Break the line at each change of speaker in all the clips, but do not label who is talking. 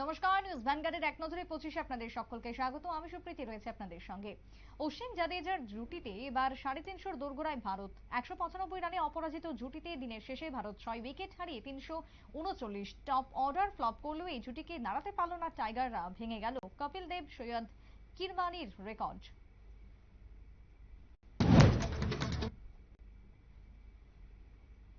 নমস্কার নিউজ ভ্যানগার্ডের এক নজরে পঁচিশে আপনাদের সকলকে স্বাগত। আমি সুপ্রীতি, রয়েছে আপনাদের সঙ্গে। অশ্বিন জাদেজার জুটিতে এবার সাড়ে তিনশোর দোরগোড়ায় ভারত। একশো পঁচানব্বই রানে অপরাজিত জুটিতে দিনের শেষে ভারত ছয় উইকেট হারিয়ে তিনশো উনচল্লিশ। টপ অর্ডার ফ্লপ করলেও এই জুটিকে নাড়াতে পারল না টাইগাররা। ভেঙে গেল কপিল দেব, সৈয়দ কিরমানির রেকর্ড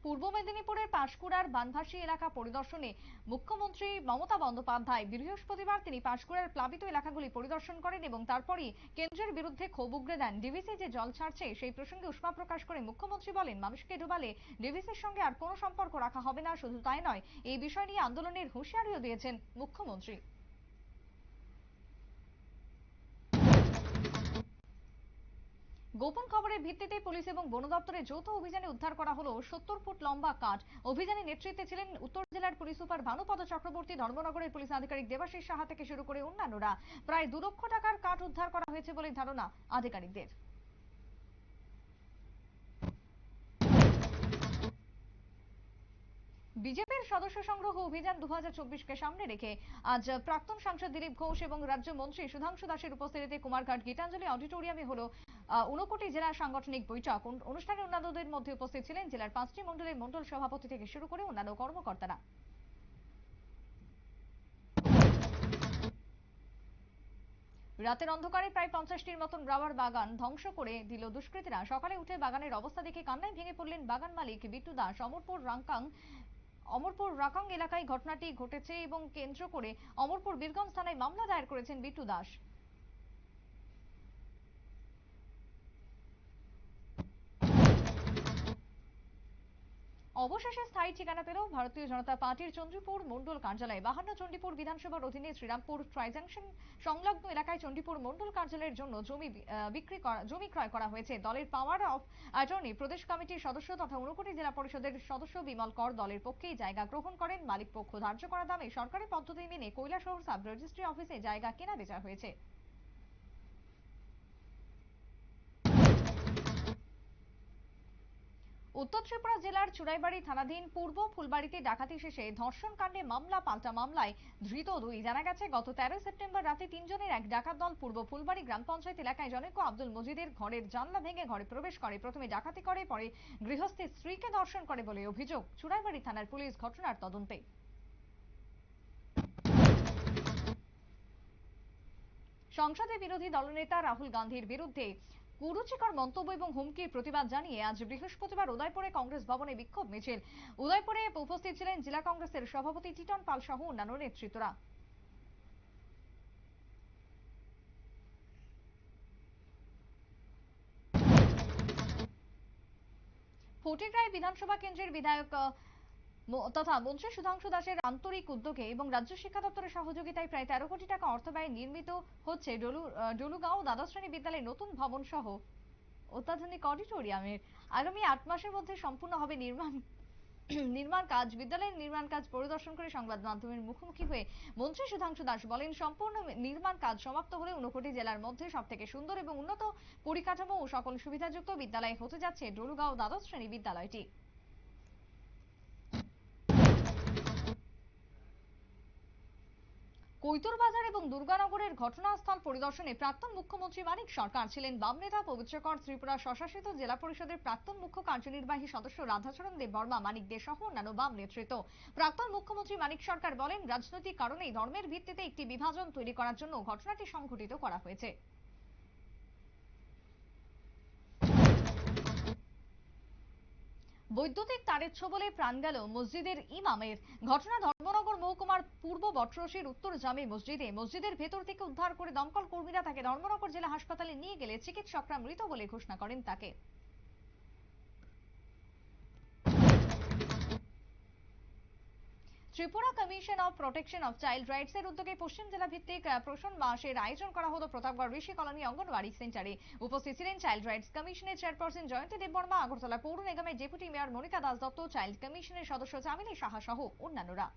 পূর্ব মেদিনীপুরের পাঁশকুড়ার বানভাসী এলাকা পরিদর্শনে মুখ্যমন্ত্রী মমতা বন্দ্যোপাধ্যায় বৃহস্পতিবার তিনি পাঁশকুড়ার প্লাবিত এলাকাগুলি পরিদর্শন করেন এবং তারপরই কেন্দ্রের বিরুদ্ধে ক্ষোভ উগরে দেন। ডিভিসি যে জল ছাড়ছে, সেই প্রসঙ্গে উষ্মা প্রকাশ করে মুখ্যমন্ত্রী বলেন, মানুষকে ডুবালে ডিভিসির সঙ্গে আর কোনো সম্পর্ক রাখা হবে না, শুধু তাই নয়, এই বিষয় নিয়ে আন্দোলনের হুঁশিয়ারিও দিয়েছেন মুখ্যমন্ত্রী। গোপন খবরের ভিত্তিতে পুলিশ এবং বন দপ্তরের যৌথ অভিযানে উদ্ধার করা হলো সত্তর ফুট লম্বা কাঠ। অভিযানে নেতৃত্বে ছিলেন উত্তর জেলার পুলিশ সুপার ভানুপদ চক্রবর্তী, ধর্মনগরের পুলিশ আধিকারিক দেবাশিস সাহা থেকে শুরু করে অন্যান্যরা। প্রায় দু লক্ষ টাকার কাঠ উদ্ধার করা হয়েছে বলে ধারণা আধিকারিকদের। বিজেপির সদস্য সংগ্রহ অভিযান দু হাজার চব্বিশ কে সামনে রেখে আজ প্রাক্তন সাংসদ দিলীপ ঘোষ এবং রাজ্য মন্ত্রী সুধাংশু দাসের উপস্থিতিতে কুমারঘাট গীতাঞ্জলি অডিটোরিয়ামে হলো ঊনকোটি জেলা সাংগঠনিক বৈঠক। অনুষ্ঠানে অন্যান্যদের মধ্যে উপস্থিত ছিলেন জেলার পাঁচটি মন্ডলের মন্ডল সভাপতি থেকে শুরু করে অন্যান্য কর্মকর্তারা। রাতের অন্ধকারে প্রায় পঞ্চাশটির মতন রাবার বাগান ধ্বংস করে দিল দুষ্কৃতীরা। সকালে উঠে বাগানের অবস্থা দেখে কান্নায় ভেঙে পড়লেন বাগান মালিক বিট্টু দাস। অমরপুর রাঙ্কাং, অমরপুর রাকাং এলাকায় ঘটনাটি ঘটেছে এবং কেন্দ্র করে অমরপুর বীরগঞ্জ থানায় মামলা দায়ের করেছেন বিট্টু দাস। অবশেষে স্থায়ী ঠিকানা পেল ভারতীয় জনতা পার্টির চন্দ্রপুর মন্ডল কার্যালয়। বাহান্ন চণ্ডীপুর বিধানসভার অধীনে শ্রীরামপুর ট্রাইজাংশন সংলগ্ন এলাকায় চণ্ডীপুর মন্ডল কার্যালয়ের জন্য জমি বিক্রি করা জমি ক্রয় করা হয়েছে। দলের পাওয়ার অফ অ্যাটর্নি প্রদেশ কমিটির সদস্য তথা ঊনকোটি জেলা পরিষদের সদস্য বিমল কর দলের পক্ষেই জায়গা গ্রহণ করেন। মালিক পক্ষ ধার্য করা দামে সরকারি পদ্ধতি মেনে কৈলাসহর সাব রেজিস্ট্রি অফিসে জায়গা কেনা বেচা হয়েছে। উত্তর ত্রিপুরা জেলার চুরাইবাড়ি থানাধীন পূর্ব ফুলবাড়িতে ডাকাতি শেষে ধর্ষণ কাণ্ডে মামলা, পাল্টা মামলায় ধৃত দুই। জানা গেছে, গত তেরোই সেপ্টেম্বর রাতে তিনজনের এক ডাকাত দল পূর্ব ফুলবাড়ি গ্রাম পঞ্চায়েত এলাকায় জনৈক আব্দুল মজিদের ঘরের জানলা ভেঙে ঘরে প্রবেশ করে। প্রথমে ডাকাতি করে, পরে গৃহস্থের স্ত্রীকে ধর্ষণ করে বলে অভিযোগ। চুরাইবাড়ি থানার পুলিশ ঘটনার তদন্তে। সংসদে বিরোধী দলনেতা রাহুল গান্ধীর বিরুদ্ধে কুরুচিকর মন্তব্য এবং হুমকির প্রতিবাদ জানিয়ে আজ বৃহস্পতিবার উদয়পুরে কংগ্রেস ভবনে বিক্ষোভ মিছিল। উদয়পুরে উপস্থিত ছিলেন জেলা কংগ্রেসের সভাপতি টিটন পাল সহ অন্যান্য নেতৃত্বরা। ফটিকরায় বিধানসভা কেন্দ্রের বিধায়ক তথা মন্ত্রী সুধাংশু দাসের আন্তরিক উদ্যোগে এবং রাজ্য শিক্ষা দপ্তরের সহযোগিতায় প্রায় তেরো কোটি টাকা অর্থ ব্যয়ে নির্মিত হচ্ছে ডলুগাঁও দ্বাদশ শ্রেণি বিদ্যালয়ের নতুন ভবন সহ অত্যাধুনিক অডিটোরিয়ামের আগামী আট মাসের মধ্যে সম্পূর্ণ হবে নির্মাণ নির্মাণ কাজ। বিদ্যালয়ের নির্মাণ কাজ পরিদর্শন করে সংবাদ মাধ্যমের মুখোমুখি হয়ে মন্ত্রী সুধাংশু দাস বলেন, সম্পূর্ণ নির্মাণ কাজ সমাপ্ত হলে ঊনকোটি জেলার মধ্যে সব থেকে সুন্দর এবং উন্নত পরিকাঠামো ও সকল সুবিধাযুক্ত বিদ্যালয় হতে যাচ্ছে ডলুগাঁও দ্বাদশ শ্রেণি বিদ্যালয়টি। কৈতরবাজার এবং দুর্গানগরের ঘটনাস্থল পরিদর্শনে প্রাক্তন মুখ্যমন্ত্রী মানিক সরকার ছিলেন বাম নেতা পবিত্রকর ত্রিপুরা স্বশাসিত জেলা পরিষদের প্রাক্তন মুখ্য কার্যনির্বাহী সদস্য রাধাচরণ দেব বর্মা, মানিক দে সহ অন্যান্য বাম নেতৃত্ব। প্রাক্তন মুখ্যমন্ত্রী মানিক সরকার বলেন, রাজনৈতিক কারণেই ধর্মের ভিত্তিতে একটি বিভাজন তৈরি করার জন্য ঘটনাটি সংঘটিত করা হয়েছে। বৈদ্যুতিক তারের ছোবলে প্রাণ গেল মসজিদের ইমামের। ঘটনা ধর্মনগর মহকুমার পূর্ব বটরসির উত্তর জামে মসজিদে। মসজিদের ভেতর থেকে উদ্ধার করে দমকল কর্মীরা তাকে ধর্মনগর জেলা হাসপাতালে নিয়ে গেলে চিকিৎসকরা মৃত বলে ঘোষণা করেন তাকে। Tripura commission of protection of child rights এর উদ্যোগে পশ্চিম জেলা ভিত্তিক পোষণ মাসের আয়োজন করা হলো। প্রতাপগড় ঋষি কলোনি অঙ্গনওয়াড়ি সেন্টারে উপস্থিত ছিলেন চাইল্ড রাইটস কমিশনের চেয়ারপারসন জয়ন্তী দেববর্মা, আগরতলা পৌর নিগমের deputy mayor Monika Das Dutta child কমিশনের সদস্য চামিনী সাহা সহ অন্যান্যরা।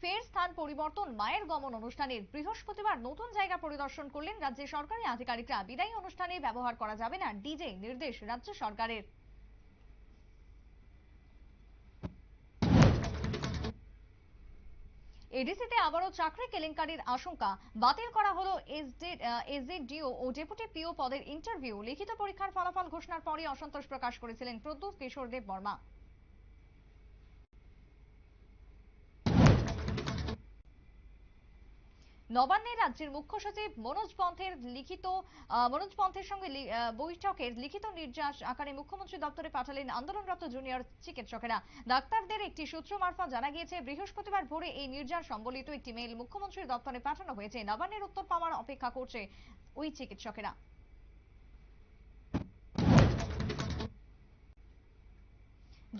ফের স্থান পরিবর্তন, মায়ের গমন অনুষ্ঠানের বৃহস্পতিবার নতুন জায়গা পরিদর্শন করলেন রাজ্যের সরকারি আধিকারিকরা। বিদায়ী অনুষ্ঠানে ব্যবহার করা যাবে না, ডিজে নির্দেশ রাজ্য সরকারের। এডিসিতে আবারও চাকরি কেলেঙ্কারির আশঙ্কা। বাতিল করা হলো এসডিডিও ও ডেপুটি পিও পদের ইন্টারভিউ। লিখিত পরীক্ষার ফলাফল ঘোষণার পরই অসন্তোষ প্রকাশ করেছিলেন প্রদ্যুৎ কিশোর দেব বর্মা। নবান্নে রাজ্যের মুখ্য সচিব মনোজ পন্থের লিখিত মনোজ পন্থের সঙ্গে বৈঠকের লিখিত নির্যাস আকারে মুখ্যমন্ত্রী দপ্তরে পাঠালেন আন্দোলনরত জুনিয়র চিকিৎসকেরা। ডাক্তারদের একটি সূত্র মারফত জানা গিয়েছে, বৃহস্পতিবার ভোরে এই নির্যাস সম্বলিত একটি মেইল মুখ্যমন্ত্রীর দপ্তরে পাঠানো হয়েছে। নবান্নের উত্তর পাওয়ার অপেক্ষা করছে ওই চিকিৎসকেরা।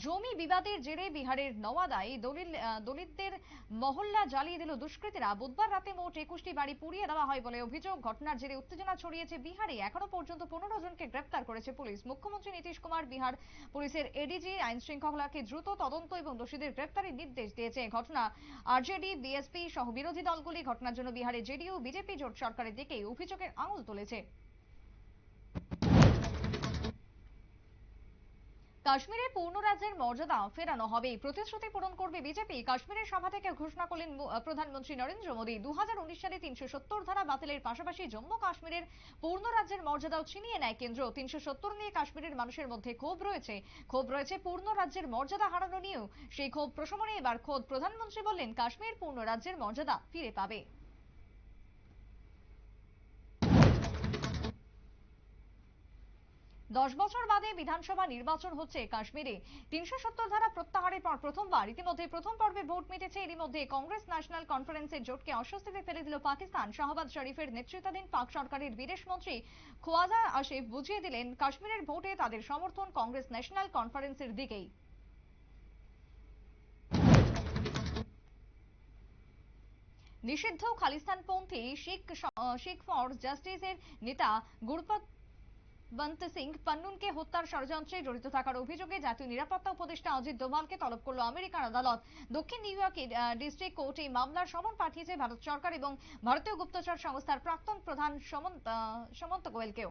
জমি বিবাদের জেরে বিহারের নওয়াদায় দলিল দলিতদের মহল্লা জ্বালিয়ে দিল দুষ্কৃতীরা। বুধবার রাতে মোট একুশটি বাড়ি পুড়িয়ে দেওয়া হয় বলে অভিযোগ। ঘটনার জেরে উত্তেজনা ছড়িয়েছে বিহারে। এখনও পর্যন্ত পনেরো জনকে গ্রেপ্তার করেছে পুলিশ। মুখ্যমন্ত্রী নীতিশ কুমার বিহার পুলিশের এডিজি, আইন শৃঙ্খলাকে দ্রুত তদন্ত এবং দোষীদের গ্রেপ্তারের নির্দেশ দিয়েছে। ঘটনা আরজেডি, বিএসপি সহ বিরোধী দলগুলি ঘটনার জন্য বিহারে জেডিইউ, বিজেপি জোট সরকারের দিকেই অভিযোগের আঙুল তুলেছে। কাশ্মীরে পূর্ণ রাজ্যের মর্যাদা ফেরানো হবে। প্রতিশ্রুতি পূরণ করবে বিজেপি। কাশ্মীরের সভা থেকে ঘোষণা করলেন প্রধানমন্ত্রী নরেন্দ্র মোদী। দুহাজার উনিশ সালে তিনশো সত্তর ধারা বাতিলের পাশাপাশি জম্মু কাশ্মীরের পূর্ণ রাজ্যের মর্যাদাও ছিনিয়ে নেয় কেন্দ্র। তিনশো সত্তর নিয়ে কাশ্মীরের মানুষের মধ্যে ক্ষোভ রয়েছে। ক্ষোভ রয়েছে পূর্ণ রাজ্যের মর্যাদা হারানো নিয়েও। সেই ক্ষোভ প্রশমনে এবার খোদ প্রধানমন্ত্রী বললেন, কাশ্মীর পূর্ণ রাজ্যের মর্যাদা ফিরে পাবে। দশ বছর বাদে বিধানসভা নির্বাচন হচ্ছে কাশ্মীরে। তিনশো সত্তর ধারা প্রত্যাহারের পর প্রথমবার, ইতিমধ্যে প্রথম পর্বে ভোট মিটেছে। এরই মধ্যে কংগ্রেস ন্যাশনাল কনফারেন্সের জোটকে অস্বস্তিতে ফেলে দিল পাকিস্তান। শাহবাজ শরীফের নেতৃত্বাধীন পাক সরকারের বিদেশ মন্ত্রী খোয়াজা আসিফ বুঝিয়ে দিলেন, কাশ্মীরের ভোটে তাদের সমর্থন কংগ্রেস ন্যাশনাল কনফারেন্সের দিকেই। নিষিদ্ধ খালিস্তানপন্থী শিখ শিখ ফর জাস্টিসের নেতা গুরপত বন্ত সিং পান্নুনকে হত্যার ষড়যন্ত্রে জড়িত থাকার অভিযোগে জাতীয় নিরাপত্তা উপদেষ্টা অজিত দোভালকে তলব করল আমেরিকার আদালত। দক্ষিণ নিউ ইয়র্কের ডিস্ট্রিক্ট কোর্ট এই মামলার সমন পাঠিয়েছে ভারত সরকার এবং ভারতীয় গুপ্তচর সংস্থার প্রাক্তন প্রধান সমন্ত গোয়েলকেও।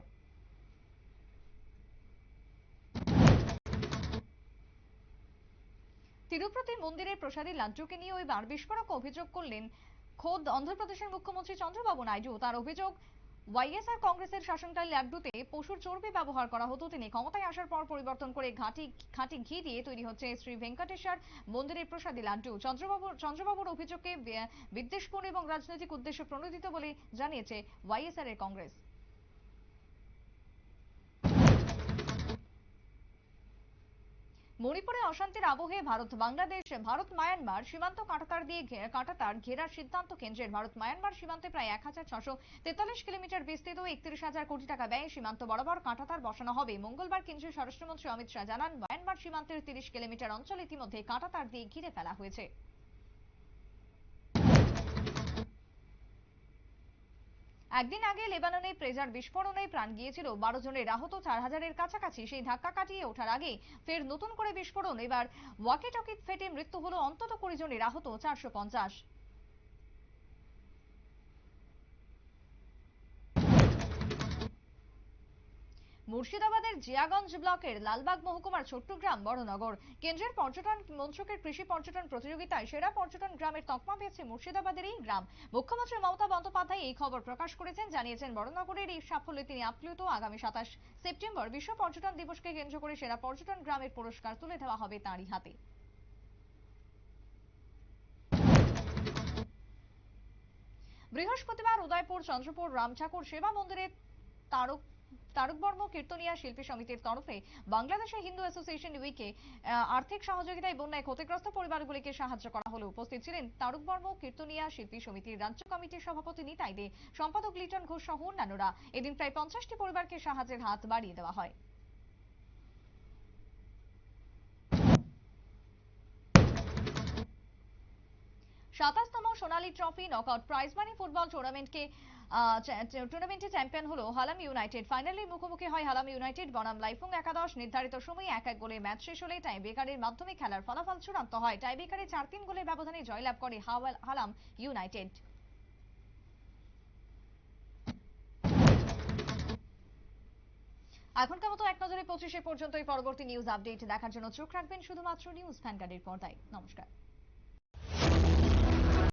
তিরুপতি মন্দিরের প্রসাদী লাড্ডুকে নিয়ে এবার বিস্ফোরক অভিযোগ করলেন খোদ অন্ধ্রপ্রদেশের মুখ্যমন্ত্রী চন্দ্রবাবু নাইডু। তার অভিযোগ ওয়াইএসআর কংগ্রেসের শাসনকাল লাড্ডুতে পশুর চর্বি ব্যবহার করা হতো। তিনি ক্ষমতায় আসার পর পরিবর্তন করে ঘাটি খাঁটি ঘি দিয়ে তৈরি হচ্ছে শ্রী ভেঙ্কটেশ্বর মন্দিরের প্রসাদী লাড্ডু। চন্দ্রবাবু, চন্দ্রবাবুর অভিযোগকে বিদ্বেষপূর্ণ এবং রাজনৈতিক উদ্দেশ্যে প্রণোদিত বলে জানিয়েছে ওয়াইএসআর এর কংগ্রেস। মণিপুরে অশান্তির আবহে ভারত, বাংলাদেশ, ভারত, মায়ানমার সীমান্ত কাঁটাতার দিয়ে কাঁটাতার ঘেরার সিদ্ধান্ত কেন্দ্রের ভারত, মায়ানমার সীমান্তে প্রায় এক হাজার ছশো তেতাল্লিশ কিলোমিটার বিস্তৃত একত্রিশ হাজার কোটি টাকা ব্যয়ে সীমান্ত বরাবর কাঁটাতার বসানো হবে। মঙ্গলবার কেন্দ্রীয় স্বরাষ্ট্রমন্ত্রী অমিত শাহ জানান, মায়ানমার সীমান্তের তিরিশ কিলোমিটার অঞ্চল ইতিমধ্যে কাঁটাতার দিয়ে ঘিরে ফেলা হয়েছে। একদিন আগে লেবাননে প্রেজার বিস্ফোরণে প্রাণ গিয়েছিল বারো জনের, আহত চার হাজারের কাছাকাছি। সেই ধাক্কা কাটিয়ে ওঠার আগে ফের নতুন করে বিস্ফোরণ। এবার ওয়াকে টকি ফেটে মৃত্যু হল অন্তত কুড়ি জনের, আহত চারশো পঞ্চাশ। মুর্শিদাবাদের জিয়াগঞ্জ ব্লকের লালবাগ মহকুমার ছোট্টগ্রাম বড়নগর। কেন্দ্রের পর্যটন মন্ত্রকের কৃষি পর্যটন প্রতিযোগিতায় সেরা পর্যটন গ্রামের তকমা পেয়েছে মুর্শিদাবাদের এই গ্রাম। মুখ্যমন্ত্রী মমতা বন্দ্যোপাধ্যায় এই খবর প্রকাশ করেছেন, জানিয়েছেন বড়নগরের এই সাফল্যে তিনি আপ্লুত। আগামী সাতাশ সেপ্টেম্বর বিশ্ব পর্যটন দিবসকে কেন্দ্র করে সেরা পর্যটন গ্রামের পুরস্কার তুলে দেওয়া হবে তাঁরই হাতে। বৃহস্পতিবার উদয়পুর চন্দ্রপুর রামঠাকুর সেবা মন্দিরে তারক তারক বর্ম কীর্তনিয়া শিল্পী সমিতির তরফে বাংলাদেশে হিন্দু অ্যাসোসিয়েশন উইকে আর্থিক সহযোগিতায় বন্যায় ক্ষতিগ্রস্ত পরিবারগুলিকে সাহায্য করা হলো। উপস্থিত ছিলেন তারক বর্ম কীর্তনিয়া শিল্পী সমিতির রাজ্য কমিটির সভাপতি নিতাই দে, সম্পাদক লিটন ঘোষ সহ অন্যান্যরা। এদিন প্রায় পঞ্চাশটি পরিবারকে সাহায্যের হাত বাড়িয়ে দেওয়া হয়। সাতাশতম Sonali trophy knockout prize money football টুর্নামেন্টকে টুর্নামেন্টে চ্যাম্পিয়ন হলো হালাম ইউনাইটেড। ফাইনালে মুখোমুখি হয় হালাম ইউনাইটেড। বনাম লাইফুং একাদশ নির্ধারিত সময়ে এক এক গোলে ম্যাচ শেষ হলে টাই বেকারের মাধ্যমে খেলার ফলাফল চূড়ান্ত হয়। টাই বেকারে চার তিন গোলের ব্যবধানে জয়লাভ করে হালাম ইউনাইটেড। এখনকার মতো এক নজরে পঁচিশে পর্যন্তই পরবর্তী নিউজ আপডেট দেখার জন্য চোখ রাখবেন শুধুমাত্র নিউজ ভ্যানগার্ডের পর্দায়। নমস্কার।